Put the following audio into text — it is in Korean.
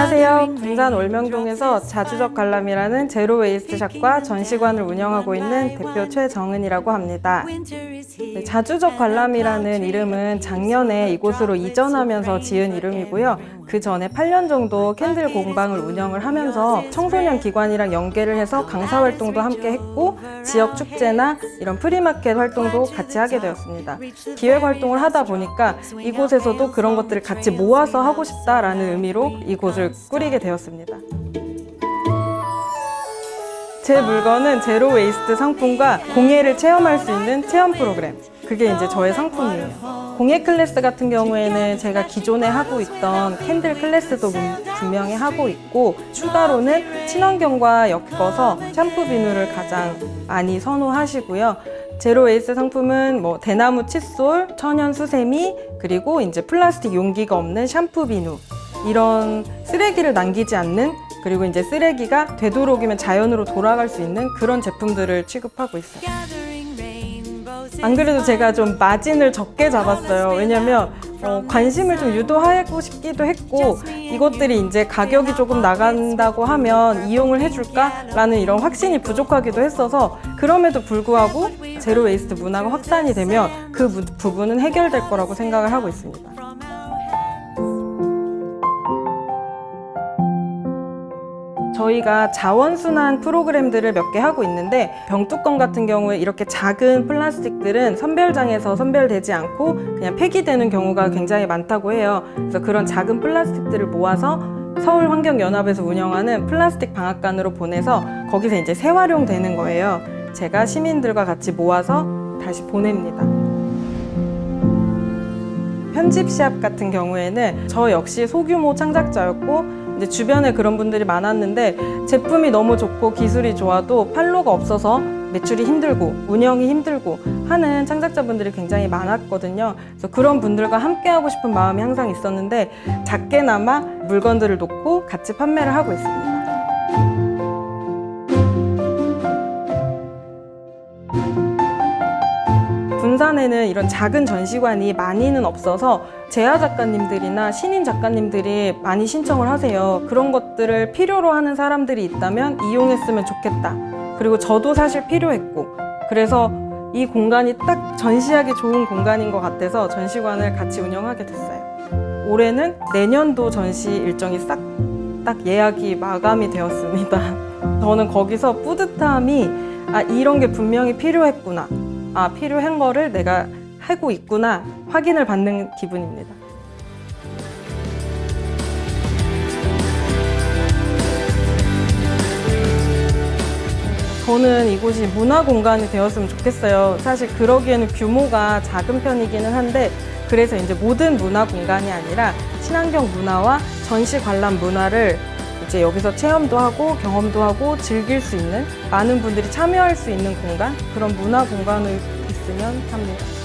안녕하세요. 군산 월명동에서 자주적 관람이라는 제로 웨이스트 샵과 전시관을 운영하고 있는 대표 최정은이라고 합니다. 네, 자주적 관람이라는 이름은 작년에 이곳으로 이전하면서 지은 이름이고요. 그 전에 8년 정도 캔들 공방을 운영을 하면서 청소년 기관이랑 연계를 해서 강사 활동도 함께 했고 지역 축제나 이런 프리마켓 활동도 같이 하게 되었습니다. 기획 활동을 하다 보니까 이곳에서도 그런 것들을 같이 모아서 하고 싶다라는 의미로 이곳을 꾸리게 되었습니다. 제 물건은 제로 웨이스트 상품과 공예를 체험할 수 있는 체험 프로그램. 그게 이제 저의 상품이에요. 공예 클래스 같은 경우에는 제가 기존에 하고 있던 캔들 클래스도 분- 분명히 하고 있고 추가로는 친환경과 엮어서 샴푸 비누를 가장 많이 선호하시고요. 제로 웨이스 상품은 뭐 대나무 칫솔, 천연 수세미, 그리고 이제 플라스틱 용기가 없는 샴푸 비누 이런 쓰레기를 남기지 않는 그리고 이제 쓰레기가 되도록이면 자연으로 돌아갈 수 있는 그런 제품들을 취급하고 있어요. 안 그래도 제가 좀 마진을 적게 잡았어요. 왜냐면 어, 관심을 좀 유도하고 싶기도 했고 이것들이 이제 가격이 조금 나간다고 하면 이용을 해줄까라는 이런 확신이 부족하기도 했어서 그럼에도 불구하고 제로 웨이스트 문화가 확산이 되면 그 부- 부분은 해결될 거라고 생각을 하고 있습니다. 저희가 자원순환 프로그램들을 몇 개 하고 있는데 병뚜껑 같은 경우에 이렇게 작은 플라스틱들은 선별장에서 선별되지 않고 그냥 폐기되는 경우가 굉장히 많다고 해요. 그래서 그런 작은 플라스틱들을 모아서 서울환경연합에서 운영하는 플라스틱 방앗간으로 보내서 거기서 이제 재활용되는 거예요. 제가 시민들과 같이 모아서 다시 보냅니다. 편집 시합 같은 경우에는 저 역시 소규모 창작자였고 이제 주변에 그런 분들이 많았는데 제품이 너무 좋고 기술이 좋아도 팔로가 없어서 매출이 힘들고 운영이 힘들고 하는 창작자분들이 굉장히 많았거든요. 그래서 그런 분들과 함께 하고 싶은 마음이 항상 있었는데 작게나마 물건들을 놓고 같이 판매를 하고 있습니다. 군산에는 이런 작은 전시관이 많이는 없어서 재하 작가님들이나 신인 작가님들이 많이 신청을 하세요. 그런 것들을 필요로 하는 사람들이 있다면 이용했으면 좋겠다. 그리고 저도 사실 필요했고. 그래서 이 공간이 딱 전시하기 좋은 공간인 것 같아서 전시관을 같이 운영하게 됐어요. 올해는 내년도 전시 일정이 싹 딱 예약이 마감이 되었습니다. 저는 거기서 뿌듯함이 아, 이런 게 분명히 필요했구나. 아, 필요한 거를 내가 하고 있구나 확인을 받는 기분입니다. 저는 이곳이 문화 공간이 되었으면 좋겠어요. 사실 그러기에는 규모가 작은 편이기는 한데 그래서 이제 모든 문화 공간이 아니라 친환경 문화와 전시 관람 문화를 이제 여기서 체험도 하고 경험도 하고 즐길 수 있는 많은 분들이 참여할 수 있는 공간 그런 문화 공간을 있으면 합니다.